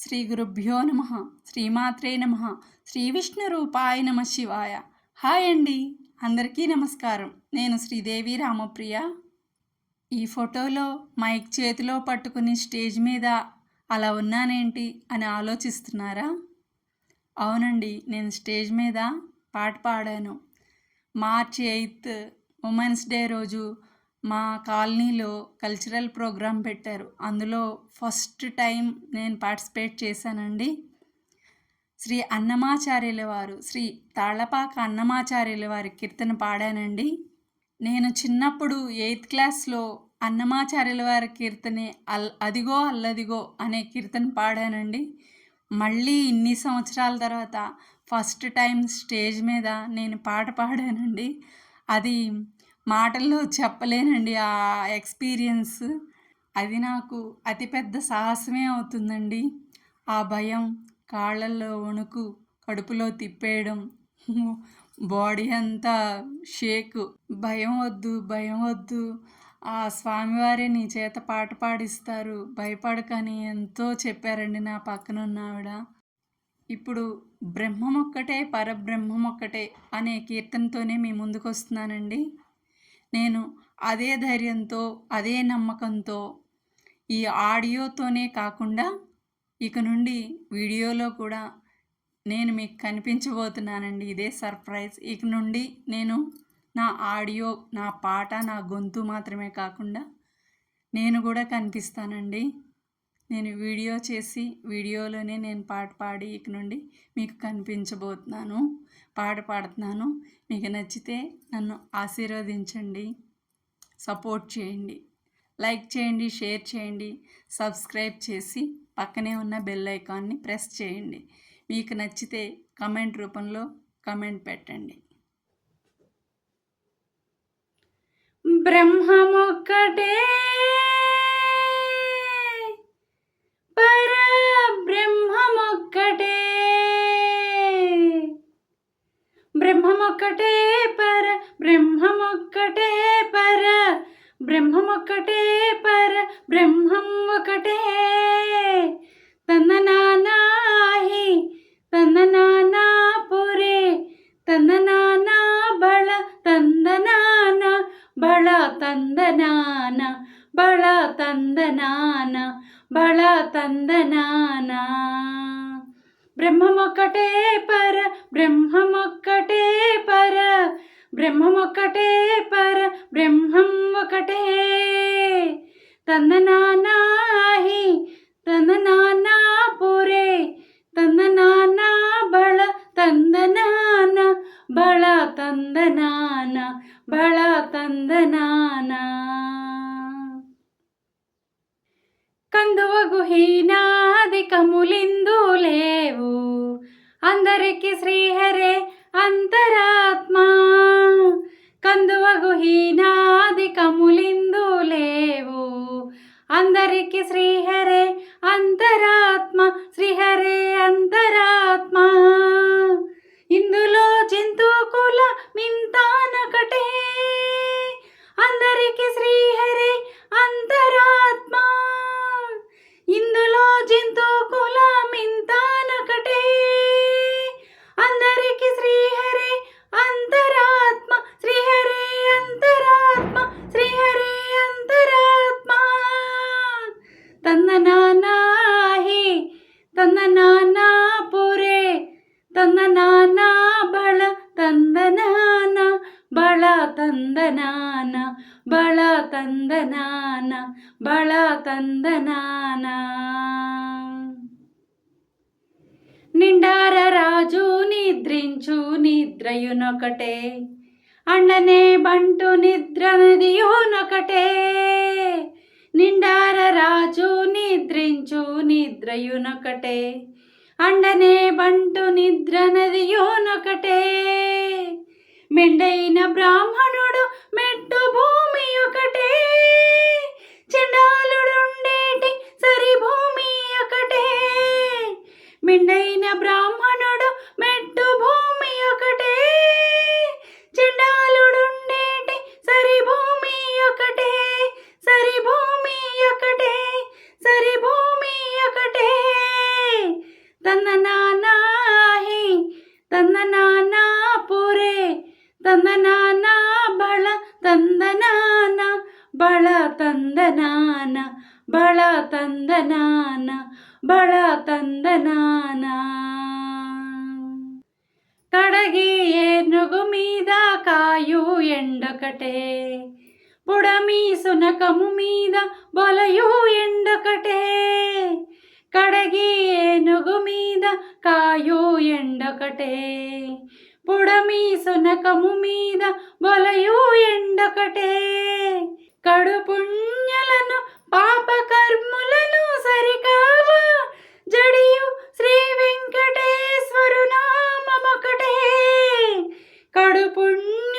శ్రీ గురుభ్యో నమ. శ్రీమాత్రే నమ. శ్రీ విష్ణు రూపాయ నమ శివాయ. హాయ్ అండి. అందరికీ నమస్కారం. నేను శ్రీదేవి రామప్రియ. ఈ ఫోటోలో మైక్ చేతిలో పట్టుకుని స్టేజ్ మీద అలా ఉన్నానేంటి అని ఆలోచిస్తున్నారా? అవునండి నేను స్టేజ్ మీద పాట పాడాను. మార్చి ఎయిత్ ఉమెన్స్ డే రోజు మా కాలనీలో కల్చరల్ ప్రోగ్రాం పెట్టారు. అందులో ఫస్ట్ టైం నేను పార్టిసిపేట్ చేశానండి. శ్రీ అన్నమాచార్యుల వారు శ్రీ తాళపాక అన్నమాచార్యుల వారి కీర్తన పాడానండి. నేను చిన్నప్పుడు ఎయిత్ క్లాస్లో అన్నమాచార్యుల వారి కీర్తనే అల్ అదిగో అల్లదిగో అనే కీర్తన పాడానండి. మళ్ళీ ఇన్ని సంవత్సరాల తర్వాత ఫస్ట్ టైం స్టేజ్ మీద నేను పాట పాడానండి. అది మాటల్లో చెప్పలేనండి ఆ ఎక్స్పీరియన్స్. అది నాకు అతిపెద్ద సాహసమే అవుతుందండి. ఆ భయం కాళ్ళల్లో వణుకు కడుపులో తిప్పేయడం బాడీ అంతా షేక్. భయం వద్దు భయం వద్దు. ఆ స్వామివారే నీ చేత పాట పాడిస్తారు. భయపడకని ఎంతో చెప్పారండి నా పక్కనున్న ఆవిడ ఇప్పుడు బ్రహ్మం ఒక్కటే పరబ్రహ్మం ఒక్కటే అనే కీర్తనతోనే మీ ముందుకు వస్తున్నానండి నేను అదే ధైర్యంతో అదే నమ్మకంతో ఈ ఆడియోతోనే కాకుండా ఇక నుండి వీడియోలో కూడా నేను మీకు కనిపించబోతున్నానండి. ఇదే సర్ప్రైజ్. ఇక నుండి నేను నా ఆడియో నా పాట నా గొంతు మాత్రమే కాకుండా నేను కూడా కనిపిస్తానండి. నేను వీడియో చేసి వీడియోలోనే నేను పాట పాడి ఇక నుండి మీకు కనిపించబోతున్నాను. పాట పాడుతున్నాను. మీకు నచ్చితే నన్ను ఆశీర్వదించండి. సపోర్ట్ చేయండి. లైక్ చేయండి షేర్ చేయండి సబ్స్క్రైబ్ చేసి పక్కనే ఉన్న బెల్ ఐకాన్ని ప్రెస్ చేయండి. మీకు నచ్చితే కమెంట్ రూపంలో కమెంట్ పెట్టండి. బ్రహ్మమొక్కటే పర బ్రహ్మమొక్కటే బ్రహ్మమొక్కటే పర బ్రహ్మమొక్కటే పర బ్రహ్మమొక్కటే పర బ్రహ్మం ఒకటే తందనానాహి తందనానా పురే తందనానా బళ తందనాన బళ తందనాన బళ తందనాన బళ తందనాన బ్రహ్మమొక్కటే పర బ్రహ్మమొక్కటే పర బ్రహ్మమొక్కటే పర బ్రహ్మం ఒకటే తందనానాహి తందనానా పురే తందనానా బళ తందనాన బళ తందనాన బళ తందనాన కందువగు లేవు అందరికి శ్రీహరే అంతరాత్మ. కందువగు హీనాదికములిందు లేవు అందరికి శ్రీహరే అంతరాత్మ. శ్రీహరే అంతరాత్మ. ఇందులో తందనానా బళ తందనాన బళ తందనాన బళ తందనాన బళ తందనాన నిండార రాజు నిద్రించు నిద్రయునొకటే అండనే బంటు నిద్రనదియునొకటే నిండార రాజు నిద్రించు నిద్రయునొకటే అండనే బంటు నిద్ర నదియోనొకటే. మెండైన బ్రాహ్మణుడు మెట్టు భూమి ఒకటే. చెండాలుడుండేటి సరి భూమి ఒకటే. మెండైన బ్రాహ్మణుడు బళ తందనాన బళ తందనాన బళ తందనాన కడగి ఏనుగు మీద కాయు ఎండొకటే పుడమి సునకము మీద బొలయు ఎండొకటే కడగి ఏనుగు మీద కాయు ఎండొకటే పుడమి సునకము మీద బొలయు ఎండొకటే కడు పుణ్యలను పాప సరికావా? జడియు శ్రీ వెంకటేశ్వరు నామమొకటే. కడు పుణ్య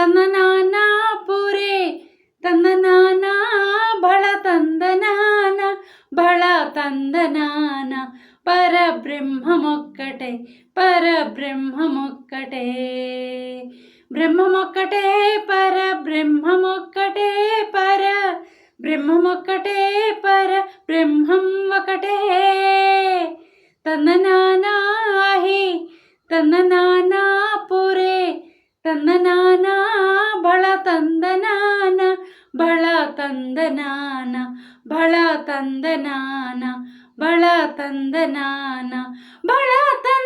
തന്നനാന ಪುರೆ തന്നനാന ഭള തന്തനാന ഭള തന്തനാന പരബ്രഹ്മമൊക്കട്ടെ പരബ്രഹ്മമൊക്കട്ടെ. ബ്രഹ്മമൊക്കട്ടെ പരബ്രഹ്മമൊക്കട്ടെ പര ബ്രഹ്മമൊക്കട്ടെ പര ബ്രഹ്മം ഒക്കട്ടെ തന്നനാനാഹി തന്നനാനാ തന്ന നാനാ ബള തന്ത നാന ബള തന്ത ബള തന്ത ബള തന്ത ബള തന്ത